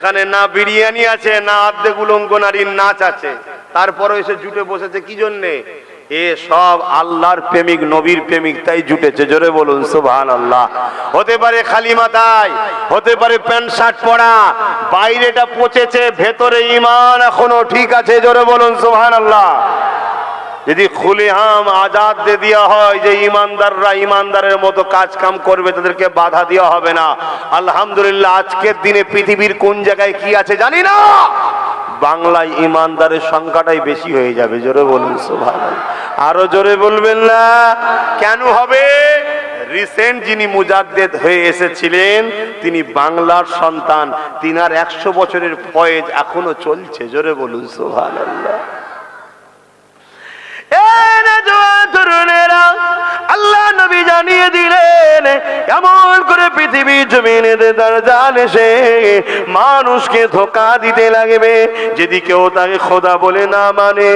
এখানে না বিরিয়ানি আছে, না আর্ধেক উলঙ্গ নারীর নাচ আছে। তারপরে এসে জুটে বসেছে, কি জন্যে? এ সব আল্লাহর প্রেমিক, নবীর প্রেমিক, তাই জুটেছে। জোরে বলুন সুবহান আল্লাহ হতে পারে খালি মাথায়, হতে পারে প্যান্ট, শার্ট পরা, বাইরেটা পচেছে, ভেতরে ইমান এখনও ঠিক আছে, জোরে বলুন সুবহান আল্লাহ যদি খুলে হাম আজাদ দিয়ে দেওয়া হয় যে ইমানদাররা ইমানদারের মতো কাজ কাম করবে, তাদেরকে বাধা দেওয়া হবে না। আলহামদুলিল্লাহ, আজকের দিনে পৃথিবীর কোন জায়গায় কি আছে জানি না। বাংলায় ইমানদারের সংখ্যাটাই বেশি হয়ে যাবে। জোরে বলুন, সুবহানাল্লাহ। আরও জোরে বলবেন না। কেন হবে? রিসেন্ট যিনি মুজাদ্দেদ হয়ে এসেছিলেন, তিনি বাংলার সন্তান। তিনার একশো বছরের ফয়েজ এখনও চলছে। জোরে বলুন, সুবহানাল্লাহ। জানিয়ে দিলেন এমন করে পৃথিবী তার জাল এসে মানুষকে ধোকা দিতে লাগবে। যদি কেউ তাকে খোদা বলে না মানে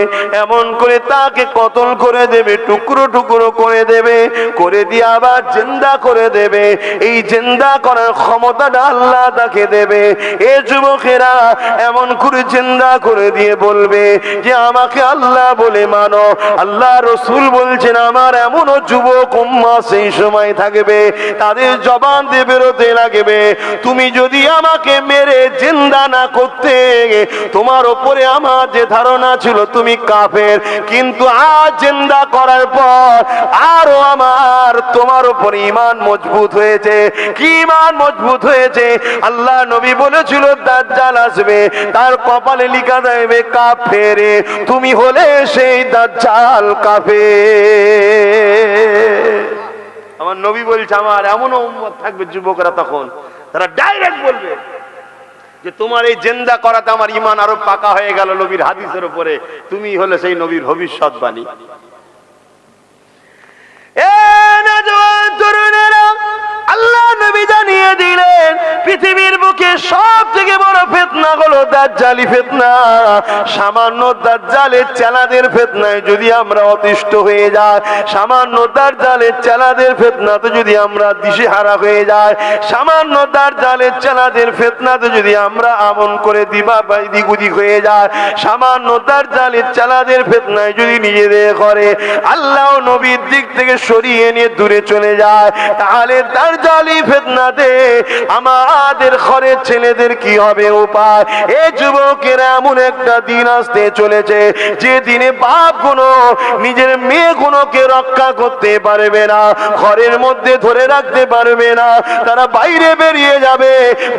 এমন করে তাকে কতল করে দেবে, টুকরো টুকরো করে দেবে, করে দিয়ে আবার জিন্দা করে দেবে। এই জিন্দা করার ক্ষমতাটা আল্লাহ তাকে দেবে। এ যুবকেরা এমন করে জিন্দা করে দিয়ে বলবে যে, আমাকে আল্লাহ বলে মানো, আল্লাহ রসুল বলছেন, আমার এমনও যুবক উম্মা সেই সময় থাকবে। তাদের জবান দিয়ে বেরোতে লাগবে। তুমি যদি আমাকে মেরে জিন্দা না করতে, তোমার ওপরে আমার যে ধারণা ছিল তুমি কাফের। কিন্তু আজ জিন্দা করার পর আরও আমার তোমার উপর ইমান মজবুত হয়েছে। কি ইমান মজবুত হয়েছে? আল্লাহ নবী বলেছিল, দাজ্জাল আসবে, তার কপালে লিখা দেবে কাফেরে। তুমি হলে সেই দাজ্জাল কাফে আমার নবী বলছে, আমার এমনও উম্মত থাকবে যুবকরা তখন, তারা ডাইরেক্ট বলবে যে, তোমার এই জেন্দা করাতে আমার ইমান আরও পাকা হয়ে গেল নবীর হাদিসের উপরে। তুমি হলে সেই নবীর ভবিষ্যৎ বাণী জানিয়ে দিলেন, পৃথিবীর বুকে সব থেকে বড় ফেতনা হলো দাজ্জালি ফেতনা। সামান্য দাজ্জালের চেলাদের ফেতনায় যদি আমরা অতিষ্ঠ হয়ে যাই, সামান্য দাজ্জালের চেলাদের ফেতনাতে যদি আমরা দিশেহারা হয়ে যাই, সামান্য দাজ্জালের চেলাদের ফেতনাতে যদি আমরা আমন করে দিবা বাই দিগুদিক হয়ে যায় সামান্য দাজ্জালের চেলাদের ফেতনায় যদি নিজেদের করে আল্লাহ নবীর দিক থেকে সরিয়ে নিয়ে দূরে চলে যায়, তাহলে তার জালি ফেতনাতে আমাদের ঘরের ছেলেদের কি হবে উপায়? এ যুবকের এমন একটা দিন আসতে চলেছে, যে দিনে বাপগুলো নিজের মেয়ে গুলোকে রক্ষা করতে পারবে না, ঘরের মধ্যে ধরে রাখতে পারবে না, তারা বাইরে বেরিয়ে যাবে,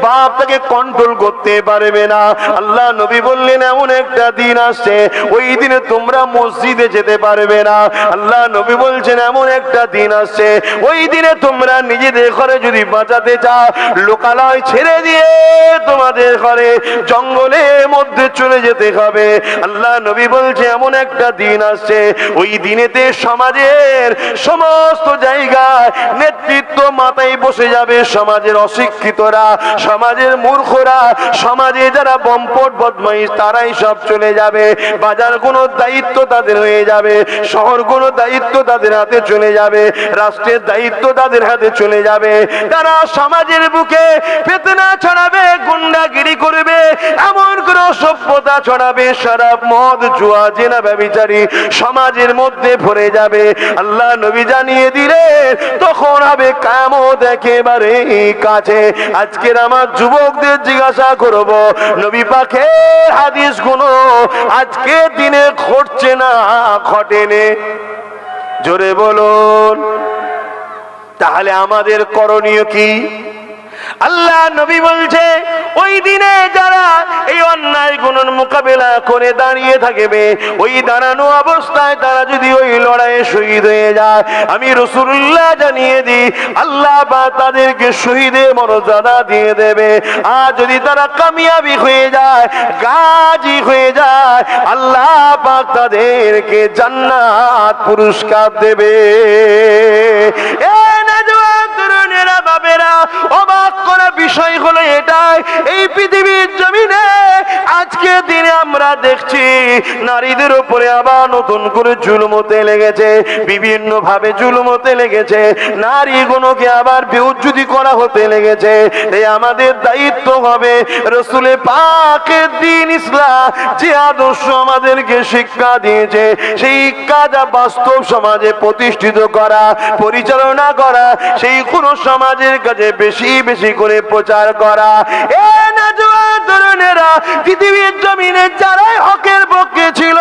বাপ তাকে কন্ট্রোল করতে পারবে না। আল্লাহ নবী বললেন, এমন একটা দিন আসছে, ওই দিনে তোমরা মসজিদে যেতে পারবে না। আল্লাহ নবী বলছেন, এমন একটা দিন আসছে, ওই দিনে তোমরা নিজেদের ঘরে যদি বাঁচাতে চাও লোকালয় ছেড়ে দিয়ে তোমাদের ঘরে জঙ্গলের মধ্যে চলে যেতে হবে। আল্লাহ নবী বলছে, এমন একটা দিন আসছে। ওই দিনেতে সমাজের সমস্ত জায়গায় নেতৃত্ব মাথায় বসে যাবে সমাজের অশিক্ষিতরা, সমাজের মূর্খরা, সমাজে যারা বম্পট বদমাইশ, তারাই সব চলে যাবে। বাজার কোনো দায়িত্ব তাদের হয়ে যাবে শহর কোনো দায়িত্ব তাদের হাতে চলে যাবে, রাষ্ট্রের দায়িত্ব তাদের হাতে চলে যাবে। তারা সমাজের বুকে ফেতনা ছড়াবে, গুন্ডাগিরি করবে, এমন কোন সভ্যতা ছড়াবে সারাপ মদ, জুয়া, জেনা ব্যবিচারী সমাজের মধ্যে ভরে যাবে। আল্লাহ নবী জানিয়ে দিলে তখন হবে কামত একেবারে কাছে। আজকের আমার যুবকদের জিজ্ঞাসা করব, নবী পাখের হাদিসগুলো আজকে দিনে ঘটছে না ঘটেনে? জোরে বলুন, তাহলে আমাদের করণীয় কি? আল্লাহ নবী বলছে, ওই দিনে যারা এই অন্যায় গুণের মোকাবেলা করে দাঁড়িয়ে থাকবে, ওই দাঁড়ানো অবস্থায় তারা যদি ওই লড়াইয়ে শহীদ হয়ে যায়, আমি রসুল্লাহ জানিয়ে দিই, আল্লাহ বা তাদেরকে শহীদের মর্যাদা দিয়ে দেবে। আর যদি তারা কামিয়াবি হয়ে যায়, গাজী হয়ে যায়, আল্লাহ পাক তাদেরকে জান্নাত পুরস্কার দেবে। এ নওজোয়ান তরুণেরা বাবেরা করা বিষয় হলো এটাই, এই পৃথিবীর জমিনে আজকে দিনে আমরা দেখছি নারীদের উপরে আবার নতুন করে জুলমতে লেগেছে বিভিন্ন ভাবে জুলমতে লেগেছে নারীগুলোকে আবার বিউজ্জুতি করা হতে লেগেছে। এই আমাদের দায়িত্ব হবে রসুলে পাকের দিন ইসলাম, যে আদর্শ আমাদেরকে শিক্ষা দিয়েছে, সেই কাজা বাস্তব সমাজে প্রতিষ্ঠিত করা, পরিচালনা করা, সেই কোন সমাজের কাছে বেশি বেশি করে প্রচার করা। এ তরুণেরা, পৃথিবীর জমিনে যারাই হকের পক্ষে ছিল,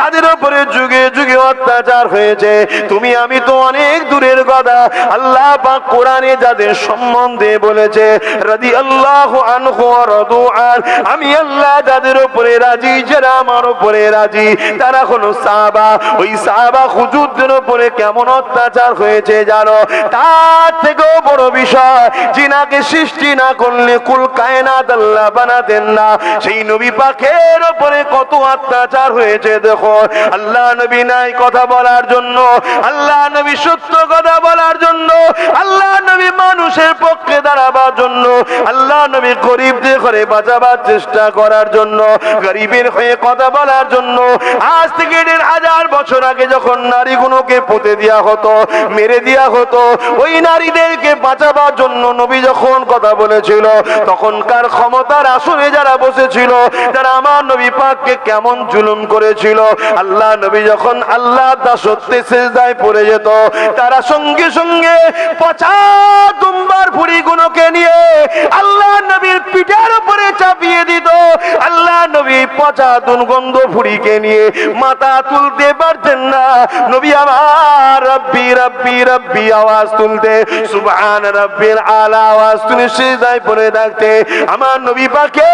তাদের উপরে যুগে যুগে অত্যাচার হয়েছে। তুমি, আমি তো অনেক দূরের কথা। আল্লাহ পাক কোরআনে যাদের সম্বন্ধে বলেছে আল্লাহ আনহু রাদু আন, আমি আল্লাহ যাদের উপরে রাজি, যারা আমার উপরে রাজি, তারা হলো সাহাবা। ওই সাহাবা হুজুরদের উপরে কেমন অত্যাচার হয়েছে জানো? তার থেকেও বড় বিষয়, জিনাকে সৃষ্টি না করলে কুল কায়নাত আল্লাহ বানাতেন না। সেই নবী পাখের উপরে কত অত্যাচার হয়েছে, দেখো। আল্লাহ নবী নাই কথা বলার জন্য, আল্লাহ নবী সত্য কথা বলার জন্য, আল্লাহ নবী মানুষের পক্ষে দাঁড়াবার জন্য, আল্লাহ নবী গরিবদের ঘরে বাঁচাবার চেষ্টা করার জন্য, গরিবের হয়ে কথা বলার জন্য, আজ থেকে দেড় হাজার বছর আগে যখন নারীগুলোকে পুঁতে দেওয়া হতো, মেরে দেওয়া হতো, ওই নারীদেরকে বাঁচাবার জন্য নবী যখন কথা বলেছিল, তখনকার ক্ষমতার আসনে যারা বসেছিল তারা আমার নবী পাককে কেমন জুলুম করেছিল, আল্লাহ নবী যখন আল্লাহ দাসত্বে সেজদায় পড়ে যেত, তারা সঙ্গে সঙ্গে পচা দুম্বার ফুড়িগুলোকে নিয়ে আল্লাহ নবীর পিঠের উপরে চাপিয়ে দিত, আল্লাহ নবী পচা দুর্গন্ধ ফুড়িকে নিয়ে মাথা তুলতে পারতেন না। নবী আমার রব্বি রব্বি রব্বি আওয়াজ তুলতে, সুবহান রব্বিল আলা আওয়াজ তুলে সিজদায় পড়ে থাকতে। আমার নবী পাকে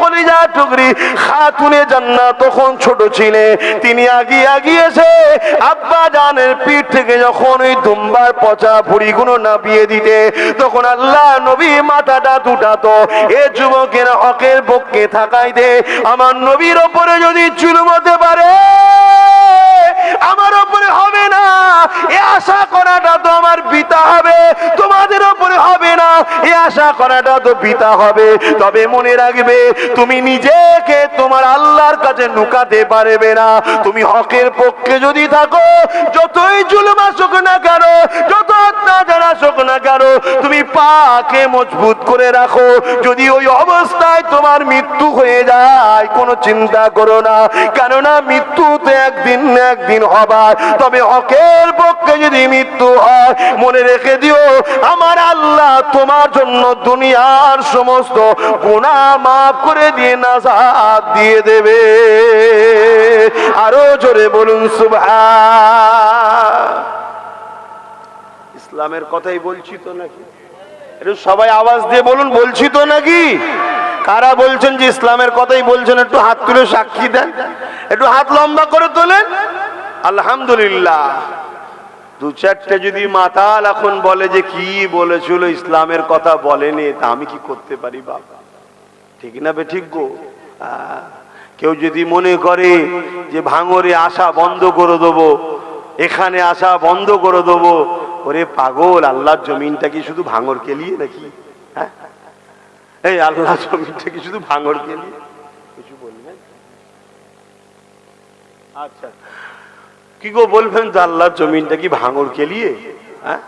কলিজা টুকরি খাতুনে জান্নাত তখন ছোট ছিলে। তিনি আগিয়ে আগিয়েছে আব্বা জানের পিঠ থেকে যখন ওই দুম্বার পচা নাপিয়ে দিতে, তখন আল্লাহ নবী মাথাটা দুটাতো। এ যুবকের হকের পক্ষে থাকাই দে আমার নবীর ওপরে যদি চুলমতে পারে আমার ওপরে হবে না এ আশা করাটা তো আমার পিতা হবে, তোমাদের ওপরে হবে না। এ আশা করাটা তো পিতা হবে। তবে মনে রাখবে, তুমি নিজেকে তোমার আল্লাহর কাছে নুকাতে পারবে না। তুমি হকের পক্ষে যদি থাকো, যতই জুলুম আসুক না কেন, যত অত্যাচার আসুক না কেন তুমি পাকে মজবুত করে রাখো। যদি ওই অবস্থায় তোমার মৃত্যু হয়ে যায়, কোনো চিন্তা করো না। কেননা মৃত্যু তো একদিন না একদিন হবার। তবে হকের পক্ষে যদি মৃত্যু হয়, মনে রেখে দিও, আমার আল্লাহ তোমার জন্য দুনিয়ার সমস্ত গুণা মাফ করে দিয়ে নাজাদ দিয়ে দেবে। আরও জোরে বলুন, সুবহান। ইসলামের কথাই বলছি তো নাকি? একটু সবাই আওয়াজ দিয়ে বলুন, বলছি তো নাকি? কারা বলছেন যে ইসলামের কথাই বলছেন? একটু হাত তুলে সাক্ষী দেন। একটু হাত লম্বা করে তোলেন। আলহামদুলিল্লাহ। দু চারটে যদি মাতাল এখন বলে যে কি বলেছিল, ইসলামের কথা বলেনি, তা আমি কি করতে পারি বাবা ঠিক না বে ঠিক গো? কেউ যদি মনে করে যে ভাঙরে আসা বন্ধ করে দেবো, এখানে আসা বন্ধ করে দেবো ওরে পাগল, আল্লাহর জমিনটা কি শুধু ভাঙর কেলিয়ে নাকি? হ্যাঁ? এই আল্লাহ জমিনটা কি শুধু ভাঙর কেলিয়ে? কিছু বলবেন? আচ্ছা। কি গো বলবেন যে আল্লাহর জমিনটা কি ভাঙর কেলিয়ে? হ্যাঁ?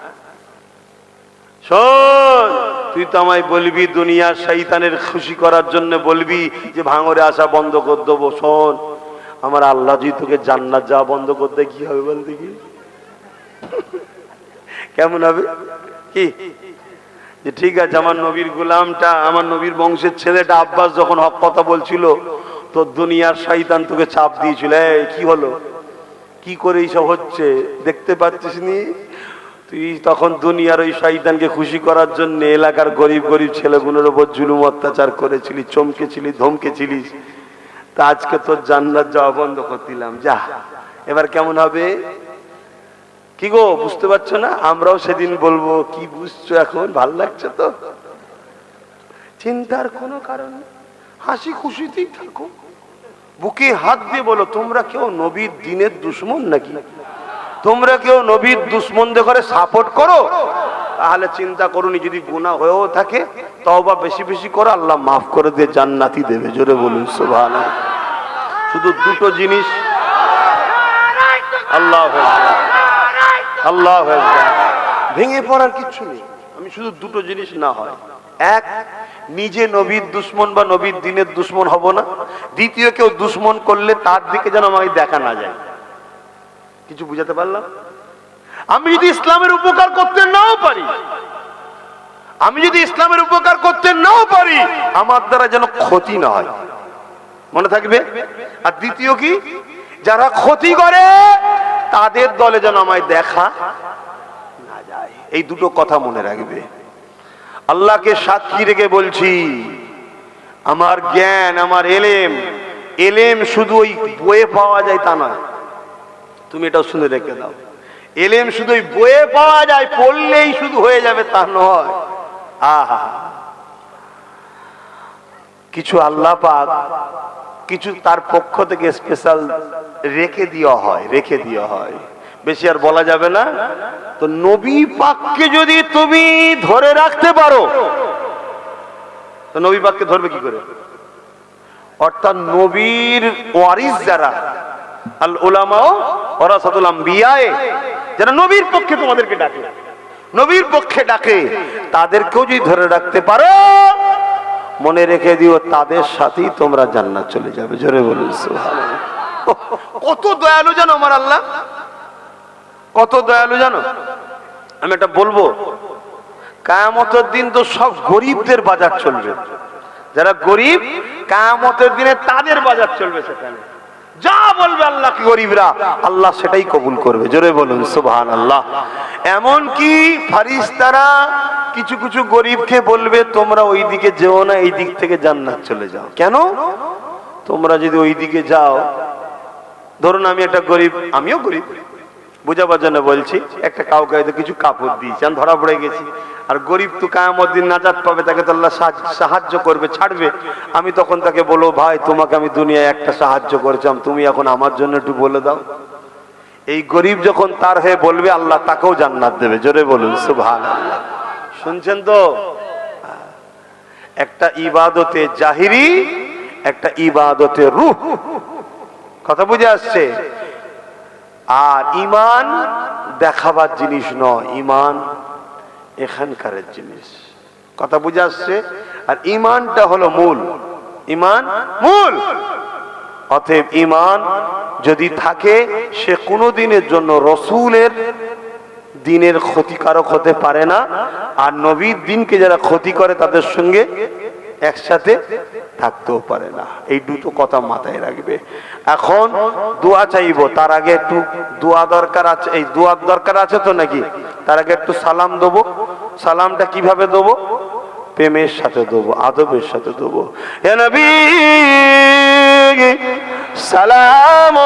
তুই তো আমায় বলবি, দুনিয়ার শৈতানের খুশি করার জন্য বলবি যে ভাঙরে আসা বন্ধ করে দেবো। শোন, আমার আল্লাহ যদি তোকে জান্নাত যাওয়া বন্ধ করতে কি হবে বলতে কি কেমন হবে? কি? যে ঠিক আছে, আমার নবীর গোলামটা, আমার নবীর বংশের ছেলেটা আব্বাস যখন হক কথা বলছিল, তো দুনিয়ার শয়তান তোকে চাপ দিয়েছিল। কি হলো? কি করে এইসব হচ্ছে? দেখতে পাচ্ছিস নি তুই তখন দুনিয়ার ওই শয়তানকে খুশি করার জন্য এলাকার গরিব গরিব ছেলেগুলোর ওপর জুলুম অত্যাচার করেছিলি, চমকেছিলি, ধমকেছিলিস। তা আজকে তোর জান্নাত যাওয়া বন্ধ করে দিলাম। যা, এবার কেমন হবে? কি গো, বুঝতে পারছ না? আমরাও সেদিন বলব, কি বুঝছ এখন? ভালো লাগছে তো? চিন্তার কোনো কারণ হাসি খুশিতেই থাকো। বুকে হাত দিয়ে বলো, তোমরা কেউ নবীর দিনের দুশ্মন নাকি? তোমরা কেউ নবীর দুশ্মনদের করে সাপোর্ট করো? তাহলে চিন্তা করুনি, যদি গুনাহ হয়েও থাকে, তওবা বেশি বেশি করে, আল্লাহ মাফ করে দিয়ে জান্নাতি দেবে, জোরে বলুন, সুবহানাল্লাহ। শুধু দুটো জিনিস। আল্লাহ আল্লাহ ভেঙে পড়ার কিছু নেই। আমি শুধু দুটো জিনিস না হয়। এক নিজে নবীর দুশ্মন বা নবীর দিনের দুশ্মন হব না। দ্বিতীয় কেউ দুশ্মন করলে তার দিকে যেন আমাকে দেখা না যায়। কিছু বুঝাতে পারলাম? আমি যদি ইসলামের উপকার করতে নাও পারি আমি যদি ইসলামের উপকার করতে নাও পারি আমার দ্বারা যেন ক্ষতি না হয়। মনে থাকবে? আর দ্বিতীয় কি? যারা ক্ষতি করে তাদের দলে যেন আমায় দেখা না যায়। এই দুটো কথা মনে রাখবে। আল্লাহকে সাক্ষী রেখে বলছি, আমার জ্ঞান, আমার এলেম এলেম শুধু ওই বইয়ে পাওয়া যায় তা নয়। তুমি এটাও শুনে রেখে দাও। এলেম শুধু ওই বইয়ে পাওয়া যায়, পড়লেই শুধু হয়ে যাবে তা নয়। আহা। কিছু আল্লাহ পাক কিছু তার পক্ষ থেকে স্পেশাল রেখে দেওয়া হয়, রেখে দেওয়া হয়। বেশি আর বলা যাবে না। তো নবী পাককে যদি তুমি ধরে রাখতে পারো, তো নবী পাককে ধরবে কি করে? অর্থাৎ নবীর ওয়ারিস যারা, আল উলামাও ওরাসাতুল আম্বিয়ায়ে, যারা নবীর পক্ষে তোমাদেরকে ডাকে, নবীর পক্ষে ডাকে, তাদেরকেও যদি ধরে রাখতে পারো মনে রেখে দিও, তাদের সাথেই তোমরা জান্নাত চলে যাবে। জোরে বলুন কত দয়ালু জানো আমার আল্লাহ? কত দয়ালু জানো? আমি এটা বলব, কায়ামতের দিন তো সব গরিবদের বাজার চলবে। যারা গরিব, কায়ামতের দিনে তাদের বাজার চলবে সেখানে। যা বলবে আল্লাহ গরিবরা, আল্লাহ সেটাই কবুল করবে। জোরে বলুন সুবহান আল্লাহ এমন কি ফারিস্তারা কিছু কিছু গরিবকে বলবে, তোমরা ওই দিকে যেও না, এই দিক থেকে জান্নাত চলে যাও। কেন? তোমরা যদি ওই দিকে যাও, ধরুন আমি একটা গরিব, আমিও গরিব, বুঝাবার জন্য বলছি, একটা কাউকে হয়তো কিছু কাপড় দিয়েছি, আমি ধরা পড়ে গেছি। আর গরিব তো কায়ামত দিন নাজাত পাবে, তাকে তো আল্লাহ সাহায্য- করবে, ছাড়বে। আমি তখন তাকে বলব, ভাই, তোমাকে আমি দুনিয়ায় একটা সাহায্য করেছিলাম, তুমি এখন আমার জন্য একটু বলে দাও। এই গরিব যখন তার হয়ে বলবে, আল্লাহ তাকেও জান্নাত দেবে, জোরে বলুন সুবহান শুনছেন তো? একটা ইবাদতে জাহিরি, একটা ইবাদতে রূহ। কথা বুঝে আসছে? আর ইমান দেখাবার জিনিস নয়, ইমান এখানকার জিনিস। কথা বুঝে আসছে? আর ইমানটা হলো মূল। ইমান মূল। অতএব ইমান যদি থাকে, সে কোনো দিনের জন্য রসুলের দিনের ক্ষতিকারক হতে পারে না, আর নবীর দিনকে যারা ক্ষতি করে তাদের সঙ্গে একসাথে থাকতেও পারে না। এই দুটো কথা মাথায় রাখবে। এখন দোয়া চাইব, তার আগে একটু দোয়া দরকার আছে, এই দোয়ার দরকার আছে তো নাকি? তার আগে একটু সালাম দেবো। সালামটা কীভাবে দেবো? প্রেমের সাথে দেবো, আদবের সাথে দেবো। এ নবী, সালাম।